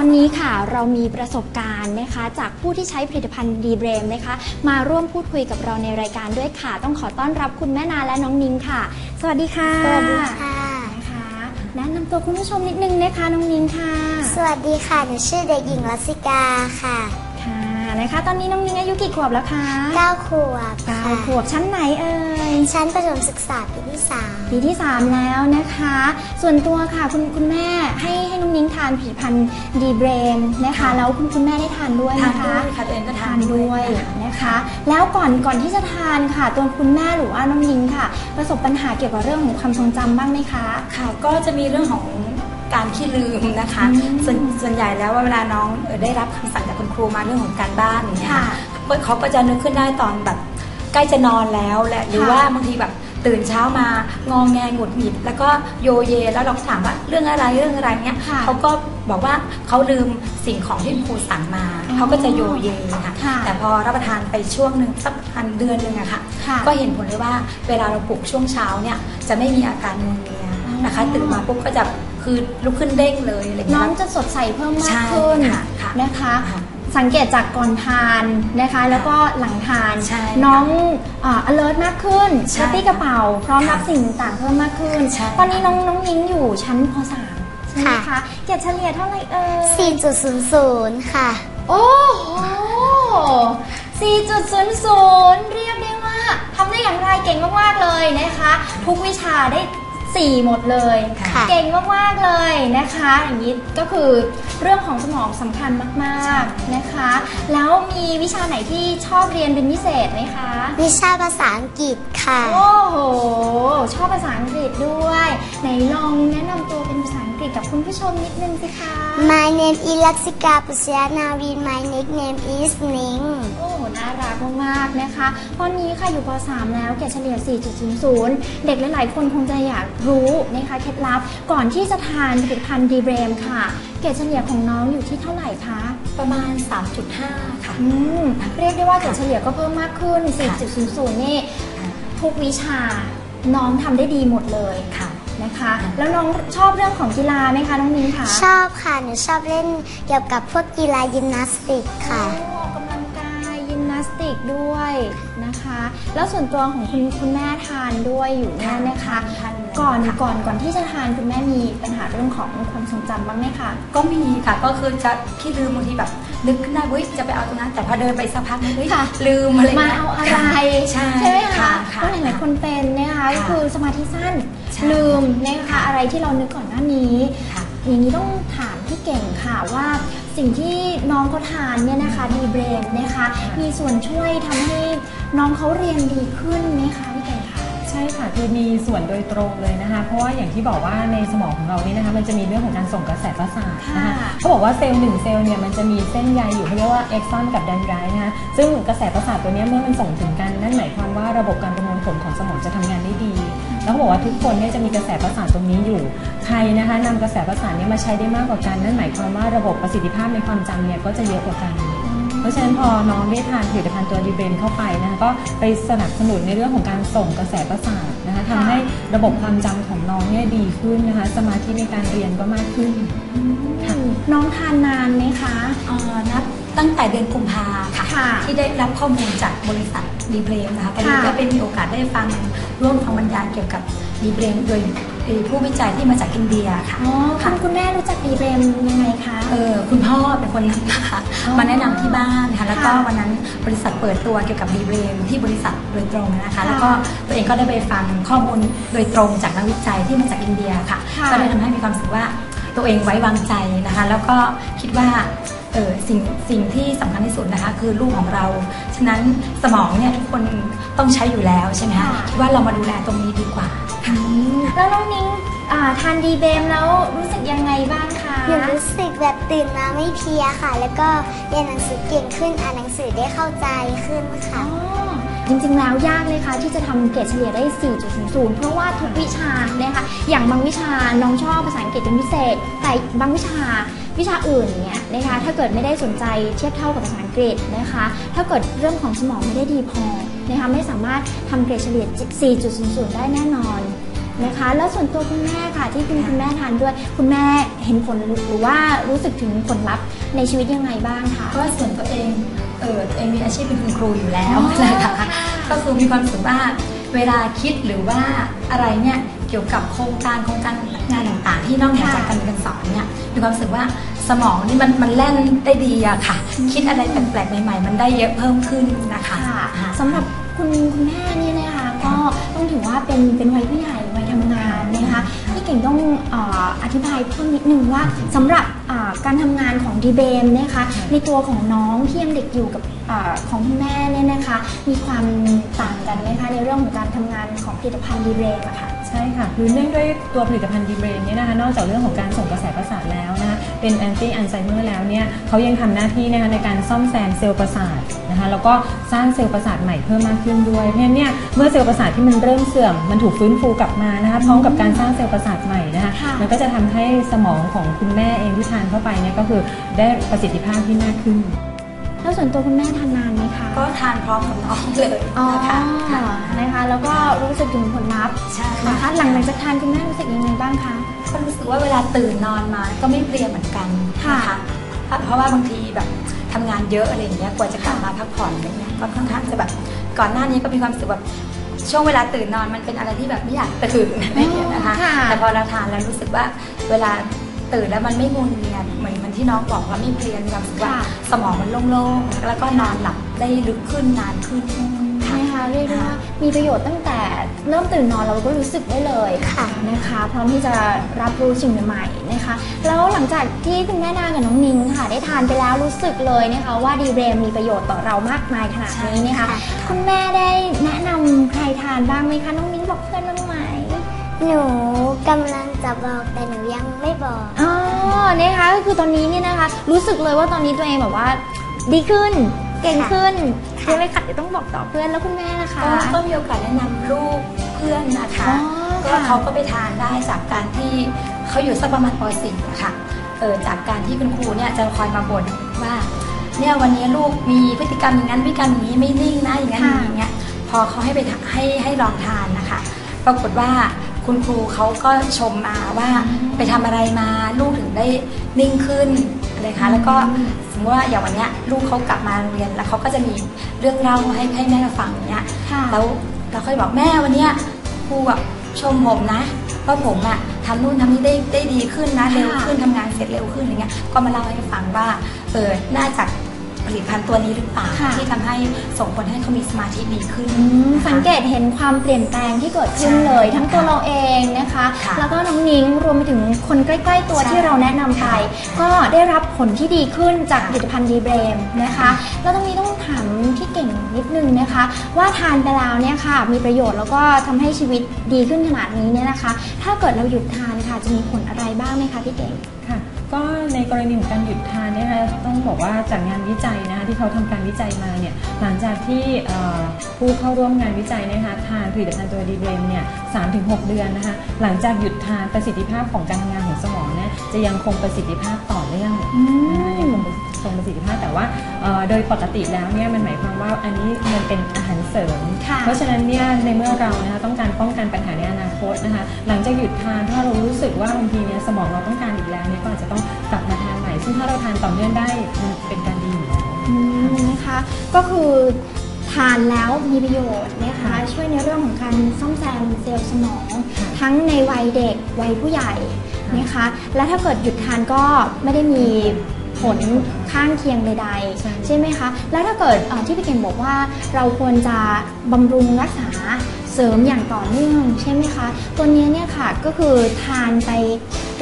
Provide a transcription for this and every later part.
อนนี้ค่ะเรามีประสบการณ์นะคะ จากผู้ที่ใช้ผลิตภัณฑ์ดีเบรมนะคะ มาร่วมพูดคุยกับเราในรายการด้วยค่ะ ต้องขอต้อนรับคุณแม่นาและน้องนิ้งค่ะ สวัสดีค่ะสวัสดีค่ะนะคะแนะนำตัวคุณผู้ชมนิดนึงนะคะน้องนิ้งค่ะ สวัสดีค่ะหนูชื่อเด็กหญิงรัสสิกาค่ะค่ะ นะคะ ตอนนี้น้องนิ้งอายุกี่ขวบแล้วคะ9ขวบเก้าค่ะขวบชั้นไหนเอ่ย ชั้นประถมศึกษาปีที่ปีที่ 3 แล้วนะคะ ส่วนตัวค่ะคุณคุณแม่ให้ให้น้องนิ้งทานผลิตภัณฑ์ดีเบรมนะคะ แล้วคุณคุณแม่ได้ทานด้วยไหมทานคะด้วยค่ะตัวเองก็ทาทานนด้ด้ววยยนะคะ แล้วก่อนก่อนที่จะทานค่ะ ตัวคุณแม่หรือว่าน้องนิ้งค่ะ ประสบปัญหาเกี่ยวกับเรื่องของความทรงจำบ้างไหมคะ ค่ะก็จะมีเรื่องของ การขี้ลืมนะคะอืมส่วนส่วนใหญ่แล้วว่าเวลาน้องเอ่อได้รับคำสั่งจากคุณครูมาเรื่องของการบ้านอย่างเงี้ยค่ะค่ะเขาก็จะนึกขึ้นได้ตอนแบบใกล้จะนอนแล้วและหรือค่ะว่าบางทีแบบตื่นเช้ามางองแงหงุดหงิด แล้วก็โยเยแล้วเราก็ถามว่าเรื่องอะไรเรื่องอะไรเงี้ยค่ะเขาก็บอกว่าเขาลืมสิ่งของที่คุณครูสั่งมาอ๋อเขาก็จะโยเยค่ะค่ะ แต่พอรับประทานไปช่วงหนึ่งสักพันเดือนหนึ่งอะค่ะ ค่ะ ก็เห็นผลเลยว่าเวลาเราปลุกช่วงเช้าเนี่ยจะไม่มีอาการงวงเงียนะคะอ๋อตื่นมาปุ๊บก็จะ คือลุกขึ้นเด้งเลยอะไรน้เงี้อยงจะสดใสเพิ่มมากใช่ขึ้นค่ะค่ะนะคะค่ะสังเกตจากก่อนทานนะคะ แล้วก็หลังทานใช่น้องอ่า alert มากขึ้นใช่กระปี้กระเป๋า พร้อมรับค่ะสิ่งต่างๆเพิ่มมากขึ้นใช่ตอนนี้น้องน้องนิ้งอยู่ชั้นป .3 ใช่ไหมคะเกรดเฉลี่ยเท่าไหร่เอ่ย4.00 ค่ะ โอ้โห4.00 เรียกได้ว่าทำได้อย่างไรเก่งมาก ๆ เลยนะคะ ทุกวิชาได้ 4 หมดเลย ค่ะเก่งมากๆเลยนะคะ อย่างนี้ก็คือเรื่องของสมองสำคัญมากๆนะคะ แล้วมีวิชาไหนที่ชอบเรียนเป็นพิเศษไหมคะ วิชาภาษาอังกฤษค่ะ โอ้โห ชอบภาษาอังกฤษด้วย ไหนลองแนะนำตัวเป็นภาษาอังกฤษ กับคุณผู้ชมนิดนึงสิคะ My name is รัสสิกาปุษยานาวิน My nickname is Ning โอ้โหน่ารักมากๆนะคะ ตอนนี้ค่ะอยู่ป .3 แล้วเกรดเฉลี่ย 4.00 เด็กหลายๆคนคงจะอยากรู้นะคะเคล็ดลับก่อนที่จะทานผลิตภัณฑ์ดีเบรมค่ะ เกรดเฉลี่ยของน้องอยู่ที่เท่าไหร่คะ ประมาณ 3.5 ค่ะ อืมเรียกได้ว่าเกรดเฉลี่ยก็เพิ่มมากขึ้น 4.00 นี่ทุกวิชาน้องทำได้ดีหมดเลยค่ะ นะคะ แล้วน้องชอบเรื่องของกีฬาไหมคะน้องนิ้งคะชอบค่ะ หนูชอบเล่นเกี่ยวกับพวกกีฬายิมนาสติกค่ะโอ้ออกกำลังกายยิมนาสติกด้วยนะคะ แล้วส่วนตัวของคุณคุณแม่ทานด้วยอยู่เนี่ยนะคะทานอยู่ก่อนค่ะก่อนก่อนที่จะทานคุณแม่มีปัญหาเรื่องของความทรงจำบ้างไหมคะก็มีค่ะก็คือจะขี้ลืมบางทีแบบ นึกขึ้นได้เฮ้ยจะไปเอาตรงนั้น แต่พอเดินไปสักพักนึงเฮ้ยค่ะลืมอะไรมางี้ยเอาอะไรใช่ไหมคะค่ะเพค่ะราะหลายๆคนเป็นนะคะค่ะก็คือสมาธิสั้นใช่ลืมนะคะอะไรที่เรานึกก่อนหน้านี้ค่ะอย่างนี้ต้องถามพี่เก่งค่ะว่าสิ่งที่น้องเขาทานเนี่ยนะคะดีเบรมนะคะมีส่วนช่วยทำให้น้องเขาเรียนดีขึ้นไหมคะพี่เก่งคะใช่ค่ะคือมีส่วนโดยตรงเลยนะคะ เพราะว่าอย่างที่บอกว่าในสมองของเรานี่นะคะมันจะมีเรื่องของการส่งกระแสประสาทนะคะค่ะ เขาบอกว่าเซลล์หนึ่งเซลล์เนี่ยมันจะมีเส้นใยอยู่เขาเรียกว่าเอ็กซอนกับดันไรต์นะคะซึ่งกระแสประสาทตัวนี้เมื่อมันส่งถึงกันนั่นหมายความว่าระบบการประมวลผลของสมองจะทำงานได้ดี แล้วเขาบอกว่าทุกคนเนี่ยจะมีกระแสประสาทตรงนี้อยู่ ใครนะคะนำกระแสประสาทนี้มาใช้ได้มากกว่ากันนั่นหมายความว่าระบบประสิทธิภาพในความจำเนี่ยก็จะเยอะกว่ากัน เพราะฉะนั้นพอน้องได้ทานผลิตภัณฑ์ตัวดีเบนเข้าไปนะคะก็ไปสนับสนุนในเรื่องของการส่งกระแสประสาทนะคะทำให้ระบบความจำของน้องเนี่ยดีขึ้นนะคะ สมาธิในการเรียนก็มากขึ้น ค่ะ น้องทานนานไหมคะเอ่อนับตั้งแต่เดือนกุมภาค่ะ ค่ะที่ได้รับข้อมูลจากบริษัทดีเบรมนะคะพอดีค่ะ ก็เป็นมีโอกาสได้ฟังร่วมฟังบรรยายเกี่ยวกับดีเบรมโดย โดยผู้วิจัยที่มาจากอินเดียค่ะอ๋อคุค่ะณคุณแม่รู้จักดีเบรมยังไงคะ เออคุณพ่อเป็นคนนะคะอ๋อมาแนะนำที่บ้านค่ะ แล้วก็ค่ะวันนั้นบริษัทเปิดตัวเกี่ยวกับดีเบรมที่บริษัทโดยตรงนะคะค่ะแล้วก็ตัวเองก็ได้ไปฟังข้อมูลโดยตรงจากนักวิจัยที่มาจากอินเดียค่ะ ค่ะ ก็เลยทำให้มีความรู้สึกว่าตัวเองไว้วางใจนะคะ แล้วก็คิดว่าเออสิ่งสิ่งที่สำคัญที่สุดนะคะ คือลูกของเรา ฉะนั้นสมองเนี่ยทุกคนต้องใช้อยู่แล้วใช่ไหมคะค่ะคิดว่าเรามาดูแลตรงนี้ดีกว่าค่ะ แล้วน้องนิ้งอ่าทานดีเบรมแล้วรู้สึกยังไงบ้างคะหนูรู้สึกแบบตื่นมาไม่เพลียค่ะ แล้วก็เรียนหนังสือเก่งขึ้นอ่านหนังสือได้เข้าใจขึ้นค่ะอ๋อจริงๆ แล้วยากเลยค่ะ ที่จะทำเกรดเฉลี่ยได้ 4.00 เพราะว่าทุกวิชานะคะอย่างบางวิชาน้องชอบภาษาอังกฤษเป็นพิเศษ แต่บางวิชาวิชาอื่นเนี่ยนะคะถ้าเกิดไม่ได้สนใจเทียบเท่ากับภาษาอังกฤษนะคะ ถ้าเกิดเรื่องของสมองไม่ได้ดีพอนะคะไม่สามารถทำเกรดเฉลี่ย 4.00 ได้แน่นอนนะคะ แล้วส่วนตัวคุณแม่ค่ะ ที่คุณคุณแม่ทานด้วย คุณแม่เห็นผลหรือว่ารู้สึกถึงผลลัพธ์ในชีวิตยังไงบ้างคะ ก็ส่วนตัวเองเออตัวเองมีอาชีพเป็นคุณครูอยู่แล้วอ๋อนะคะค่ะก็คือมีความรู้สึกว่าเวลาคิดหรือว่าอะไรเนี่ยเกี่ยวกับโครงการโครงการงาน ต่างๆ ที่นอกเหนือจากการเรียนการสอนเนี่ยมีความรู้สึกว่าสมองนี่มันมันแล่นได้ดีอะค่ะ คิดอะไรแปลกๆใหม่ ๆ มันได้เยอะเพิ่มขึ้นนะคะค่ะอ่าสำหรับคุณคุณแม่เนี่ยนะคะก็ต้องถือว่าเป็นเป็นวัยผู้ใหญ่วัยทำงานนะคะพี่เก่งต้องเอออธิบายเพิ่มนิดนึงว่าสำหรับอ่าการทำงานของดีเบมนะคะในตัวของน้องที่ยังเด็กอยู่กับอาของคุณแม่เนี่ยนะคะ มีความต่างกันไหมคะในเรื่องของการทำงานของผลิตภัณฑ์ดีเบมอะค่ะ ใช่ค่ะ คือเนื่องด้วยตัวผลิตภัณฑ์ดีเบรนเนี่ยนะคะนอกจากเรื่องของการส่งกระแสประสาทแล้วนะคะเป็นแอนตี้อัลไซเมอร์แล้วเนี่ยเขายังทำหน้าที่นะคะในการซ่อมแซมเซลล์ประสาทนะคะแล้วก็สร้างเซลล์ประสาทใหม่เพิ่มมากขึ้นด้วย เพราะฉะนั้นเนี่ยเมื่อเซลล์ประสาทที่มันเริ่มเสื่อมมันถูกฟื้นฟูกลับมานะคะพร้อมกับการสร้างเซลล์ประสาทใหม่นะคะมันก็จะทำให้สมองของคุณแม่เองที่ทานเข้าไปเนี่ยก็คือได้ประสิทธิภาพที่มากขึ้น แล้วส่วนตัวคุณแม่ทานนาน ก็ทานพร้อมกับน้องเลยอ๋อนะคะค่ะนะคะแล้วก็รู้สึกถึงผลลัพธ์ใช่นะคะหลังจากทานคุณแม่รู้สึกยังไงบ้างคะก็รู้สึกว่าเวลาตื่นนอนมาก็ไม่เพลียเหมือนกันค่ะนะคะเพราะเพราะว่าบางทีแบบทำงานเยอะอะไรอย่างเงี้ยกว่าจะกลับมาพักผ่อนอะไรเงี้ยก็ค่อนข้างจะแบบก่อนหน้านี้ก็มีความรู้สึกแบบช่วงเวลาตื่นนอนมันเป็นอะไรที่แบบไม่อยากตื่นอะไรอย่างเงี้ยนะคะค่ะแต่พอเราทานแล้วรู้สึกว่าเวลาตื่นแล้วมันไม่งุนเงียเหมือนมัน ที่น้องบอกว่าไม่เพลียมีความรู้สึกว่าค่ะสมองมันโล่งๆ แล้วก็นอนหลับได้ลึกขึ้นนานขึ้นค่ะนะคะเรียกได้ว่ามีประโยชน์ตั้งแต่เริ่มตื่นนอนเราก็รู้สึกได้เลยค่ะนะคะพร้อมที่จะรับรู้สิ่งใหม่ๆนะคะ แล้วหลังจากที่คุณแม่นางกับน้องนิ้งค่ะ ได้ทานไปแล้วรู้สึกเลยนะคะว่าดีเบรมมีประโยชน์ต่อเรามากมายขนาดนี้นะคะใช่ค่ะคุณแม่ได้แนะนำใครทานบ้างไหมคะน้องนิ้งบอกเพื่อนบ้างไหมหนูกำลังจะบอกแต่หนูยังไม่บอกอ๋อ นะคะก็คือตอนนี้เนี่ยนะคะ รู้สึกเลยว่าตอนนี้ตัวเองแบบว่า ดีขึ้น เก่งขึ้นใช่ไหมคะเดี๋ยวต้องบอกต่อเพื่อนแล้วคุณแม่นะคะ ก็ก็มีโอกาสแนะนำลูกเพื่อนนะคะ อ๋อก็ค่ะ เขาก็ไปทานได้จากการที่เขาอยู่สักประมาณป .4 อะค่ะเออจากการที่คุณครูเนี่ยจะคอยมาบ่นว่า เนี่ยวันนี้ลูกมีพฤติกรรมอย่างนั้นพฤติกรรมอย่างนี้ไม่นิ่งนะอย่างนั้นอย่างเงี้ยพอเขาให้ไปทาให้ให้ลองทานนะคะ ปรากฏว่า คุณครูเขาก็ชมมาว่าไปทำอะไรมาลูกถึงได้นิ่งขึ้นอะไรคะแล้วก็สมมติว่าอย่างวันเนี้ยลูกเขากลับมาโรงเรียนแล้วเขาก็จะมีเรื่องเล่าให้ให้แม่ฟังอย่างเนี้ยค่ะแล้วเราก็จะบอกแม่วันเนี้ยครูแบบชมผมนะว่าผมอะทำนู่นทำนี่ได้ได้ดีขึ้นนะค่ะเร็วขึ้นทำงานเสร็จเร็วขึ้นอะไรเงี้ยก็มาเล่าให้ฟังว่าเออน่าจะ ผลิตภัณฑ์ตัวนี้หรือเปล่าค่ะ ที่ทำให้ส่งผลให้เขามีสมาธิดีขึ้นอืมนะคะ สังเกตเห็นความเปลี่ยนแปลงที่เกิดขึ้นใช่เลย ทั้งตัวเราเองนะคะ ค่ะแล้วก็น้องนิ้งรวมไปถึงคนใกล้ ๆ ตัวใช่ที่เราแนะนำไป ก็ได้รับผลที่ดีขึ้นจากผลิตภัณฑ์ดีเบรมนะคะแล้วตรงนี้ต้องถามพี่เก่งนิดนึงนะคะ ว่าทานไปแล้วเนี่ยค่ะ มีประโยชน์แล้วก็ทำให้ชีวิตดีขึ้นขนาดนี้เนี่ยนะคะ ถ้าเกิดเราหยุดทานค่ะจะมีผลอะไรบ้างไหมคะพี่เก่งค่ะ ก็ในกรณีของการหยุดทานเนี่ยนะคะต้องบอกว่าจากงานวิจัยนะคะที่เขาทำการวิจัยมาเนี่ยหลังจากที่เอ่อผู้เข้าร่วมงานวิจัยเนยนะคะทานผลิตภัณฑ์ตัวดีเบรมเนี่ยสามถึงหกเดือนนะคะหลังจากหยุดทานประสิทธิภาพของการทำงานของสมองเนี่ยจะยังคงประสิทธิภาพต่อเนื่องอืมนะคะยังค งคงประสิทธิภาพแต่ว่าเอ่อโดยปกติแล้วเนี่ยมันหมายความว่าอันนี้มันเป็นอาหารเสริมค่ะเพราะฉะนั้นเนี่ยในเมื่อเรานะคะต้องการป้องกันปัญหาในอนาคตนะคะหลังจากหยุดทานถ้าเรารู้สึกว่าบางทีเนี่ยสมองเราต้องการอีกแล้วเนี่ยก็อาจจะต้องกลับมาทานใหม่ ซึ่งถ้าเราทานต่อเนื่องได้มันเป็นการดีอยู่แล้วอืมนะคะก็คือทานแล้วมีประโยชน์นะคะช่วยในเรื่องของการซ่อมแซมเซลล์สมองค่ะทั้งในวัยเด็กวัยผู้ใหญ่นะคะและถ้าเกิดหยุดทานก็ไม่ได้มี ผลข้างเคียงใดใช่ๆใช่ไหมคะ แล้วถ้าเกิดเอ่อที่พี่เก่งบอกว่าเราควรจะบำรุงรักษาเสริมอย่างต่อเนื่องใช่ไหมคะ ตัวเนี้ยเนี่ยค่ะก็คือทานไป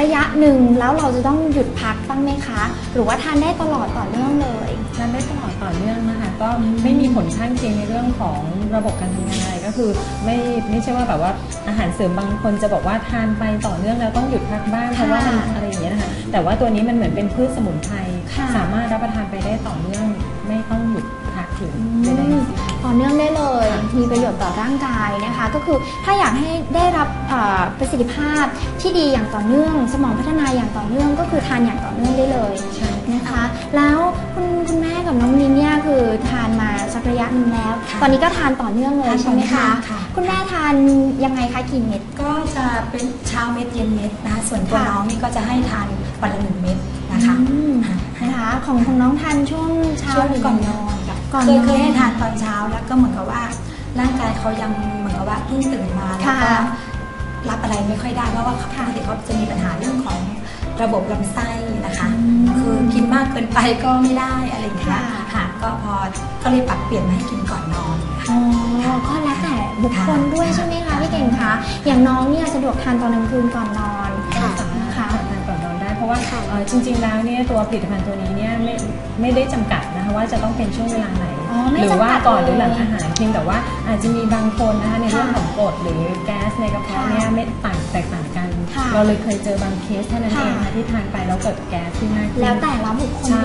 ระยะหนึ่งแล้วเราจะต้องหยุดพักบ้างไหมคะ หรือว่าทานได้ตลอดต่อเนื่องเลยทานได้ตลอดต่อเนื่องนะคะก็ไม่มีผลข้างเคียงในเรื่องของระบบการทำงานอะไรก็คือไม่ไม่ใช่ว่าแบบว่าอาหารเสริมบางคนจะบอกว่าทานไปต่อเนื่องแล้วต้องหยุดพักบ้างเพราะว่ามันอะไรอย่างเงี้ยนะคะ แต่ว่าตัวนี้มันเหมือนเป็นพืชสมุนไพรค่ะสามารถรับประทานไปได้ต่อเนื่องไม่ต้องหยุดพักถึงอืใดๆมทั้งสิ้นต่อเนื่องได้เลย มีประโยชน์ต่อร่างกายนะคะ ก็คือถ้าอยากให้ได้รับเอ่อประสิทธิภาพที่ดีอย่างต่อเนื่อง สมองพัฒนาอย่างต่อเนื่อง ก็คือทานอย่างต่อเนื่องได้เลย ใช่ นะคะ แล้วคุณคุณแม่กับน้องนินเนี่ยคือทานมาสักระยะหนึ่งแล้ว ค่ะ ตอนนี้ก็ทานต่อเนื่องเลยทานใช่ไหมต่อคะเนื่องค่ะ คุณแม่ทานยังไงคะกี่เม็ด ก็จะเป็นเช้าเม็ดเย็นเม็ดนะคะส่วนตัวค่ะ น้องนี่ก็จะให้ทานวันละหนึ่งเม็ดนะคะอืมนะคะของของน้องทานช่วงเช้าช่วงหรือก่อนนอนค่ะก่อนเคยนอนเคยให้ทานตอนเช้าแล้วก็เหมือนกับว่า ร่างกายเขายังเหมือนกับว่าเพิ่งตื่นมาแล้วก็ค่ะรับอะไรไม่ค่อยได้เพราะว่าเขาปกติเขาจะมีปัญหาเรื่องของระบบลำไส้นะคะ อืมคือกินมากเกินไปก็ไม่ได้อะไรอย่างเงี้ยค่ะ ค่ะก็พอก็เลยปรับเปลี่ยนมาให้กินก่อนนอนค่ะอ๋อก็แล้วแต่ บุคคลด้วยใช่ไหมคะพี่เก่งคะอย่างน้องเนี่ยสะดวกทานตอนกลางคืนก่อนนอนค่ะ นะคะทานก่อนนอนได้เพราะว่าค่ะเอ่อจริง ๆ แล้วเนี่ยตัวผลิตภัณฑ์ตัวนี้เนี่ยไม่ไม่ได้จำกัดนะคะว่าจะต้องเป็นช่วงเวลาไหน อ๋อไม่หรือว่าจำกัดก่อนหเลยรือหลังอาหารเพียงแต่ว่าอาจจะมีบางคนนะคะในเรื่องค่ะของกรดหรือแก๊สในกระเพาะค่ะเนี่ยไม่ต่างแตกต่างกัน ค่ะเราเลยเคยเจอบางเคสเท่านั้นเองค่ะนะคะที่ทานไปแล้วเกิดแก๊สขึ้นมากขึ้น แล้วแต่ละบุคคลใช่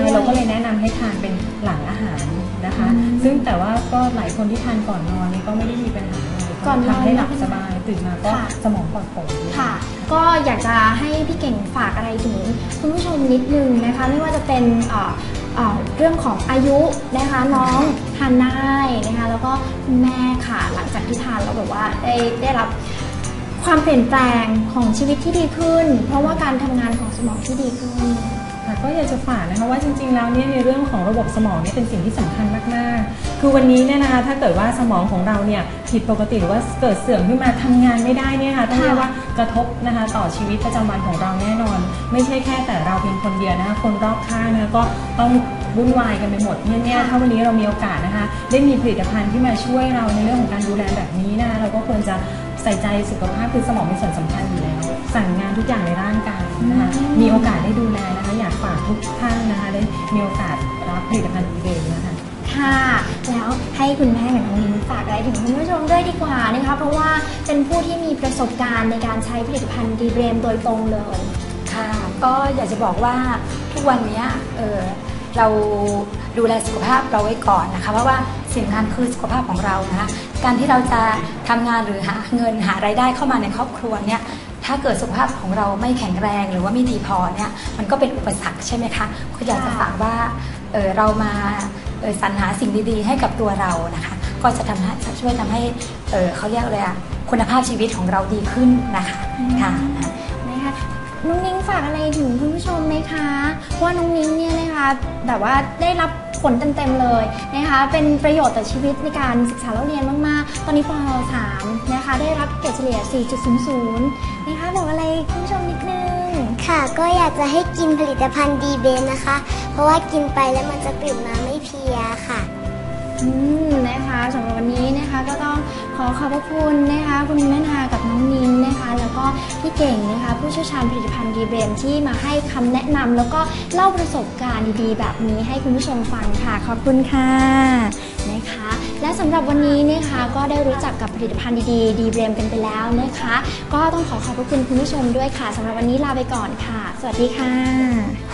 ซึ่งแต่ว่าก็หลายคนที่ทานก่อนนอนนี่ก็ไม่ได้มีปัญหาอะไรก่อนนอน ทำให้หลับสบายตื่นมาก็ค่ะ สมองปลอดโปร่ง ค่ะ ก็อยากจะให้พี่เก่งฝากอะไรถึงคุณผู้ชมนิดนึงนะคะ ไม่ว่าจะเป็นเอ่อเอ่อเรื่องของอายุนะคะน้องทานได้นะคะ แล้วก็คุณแม่ค่ะหลังจากที่ทานแล้วแบบว่าได้ได้รับความเปลี่ยนแปลงของชีวิตที่ดีขึ้น เพราะว่าการทำงานของสมองที่ดีขึ้นค่ะ ก็อยากจะฝากนะคะว่าจริง ๆ แล้วเนี่ยในเรื่องของระบบสมองเนี่ยเป็นสิ่งที่สำคัญมากๆ คือวันนี้เนี่ยนะคะถ้าเกิดว่าสมองของเราเนี่ยผิดปกติหรือว่าเกิดเสื่อมขึ้นมาทำงานไม่ได้เนี่ยค่ะต้องเรียกว่ากระทบนะคะต่อชีวิตประจำวันของเราแน่นอน ไม่ใช่แค่แต่เราเพียงคนเดียวนะคะคนรอบข้างนะก็ต้อง วุ่นวายกันไปหมดเนี่ยเนี่ยค่ะถ้าวันนี้เรามีโอกาสนะคะ ได้มีผลิตภัณฑ์ที่มาช่วยเราในเรื่องของการดูแลแบบนี้นะคะเราก็ควรจะใส่ใจสุขภาพคือสมองเป็นส่วนสำคัญอยู่แล้ว สั่งงานทุกอย่างในร่างกายนะคะอืมมีโอกาสได้ดูแลนะคะอยากฝากทุกท่านนะคะได้มีโอกาสรับผลิตภัณฑ์ดีเดย์นะคะค่ะแล้วให้คุณแม่กับน้องนิ้งฝากอะไรถึงคุณผู้ชมด้วยดีกว่านะคะเพราะว่าเป็นผู้ที่มีประสบการณ์ในการใช้ผลิตภัณฑ์ดีเบรมโดยตรงเลย ค่ะ ก็อยากจะบอกว่าทุกวันเนี้ยเออ เราดูแลสุขภาพเราไว้ก่อนนะคะ เพราะว่าสิ่งสำคัญคือสุขภาพของเรานะคะการที่เราจะทำงานหรือหาเงินหารายได้เข้ามาในครอบครัวเนี่ยถ้าเกิดสุขภาพของเราไม่แข็งแรงหรือว่าไม่ดีพอเนี่ยมันก็เป็นอุปสรรคใช่ไหมคะก็อยากจะฝากว่าเออเรามาสรรหาสิ่งดีๆ ให้กับตัวเรานะคะ ก็จะทำให้ช่วยทำให้เออเขาเรียกอะไรอะคุณภาพชีวิตของเราดีขึ้นนะคะค่ะ นะคะน้องนิ้งฝากอะไรถึงคุณผู้ชมไหมคะว่าน้องนิ้งเนี่ยนะคะแบบว่าได้รับผลเต็มๆเลยนะคะ เป็นประโยชน์ต่อชีวิตในการศึกษาเราเรียนมากๆ ตอนนี้ป .3 นะคะ ได้รับเกรดเฉลี่ย 4.00 นะคะบอกอะไรคุณผู้ชมนิดนึง ค่ะ ก็อยากจะให้กินผลิตภัณฑ์ดีเบนนะคะ เพราะว่ากินไปแล้วมันจะตื่นมาไม่เพลียค่ะ อืม นะคะสำหรับวันนี้นะคะก็ต้องข อขอบพระคุณนะคะคุณแม่นากับน้องนิ้งนะคะ แล้วก็พี่เก่งนะคะผู้เชี่ยวชาญผลิตภัณฑ์ดีเบรมที่มาให้คำแนะนำแล้วก็เล่าประสบการณ์ดีๆ แบบนี้ให้คุณผู้ชมฟังค่ะ ขอบคุณค่ะนะคะ และสำหรับวันนี้นะคะก็ได้รู้จักกับผลิตภัณฑ์ดีๆดีเบรมกันไปแล้วนะคะ ก็ต้องขอขอบพระคุณคุณผู้ชมด้วยค่ะสำหรับวันนี้ลาไปก่อนค่ะ สวัสดีค่ะ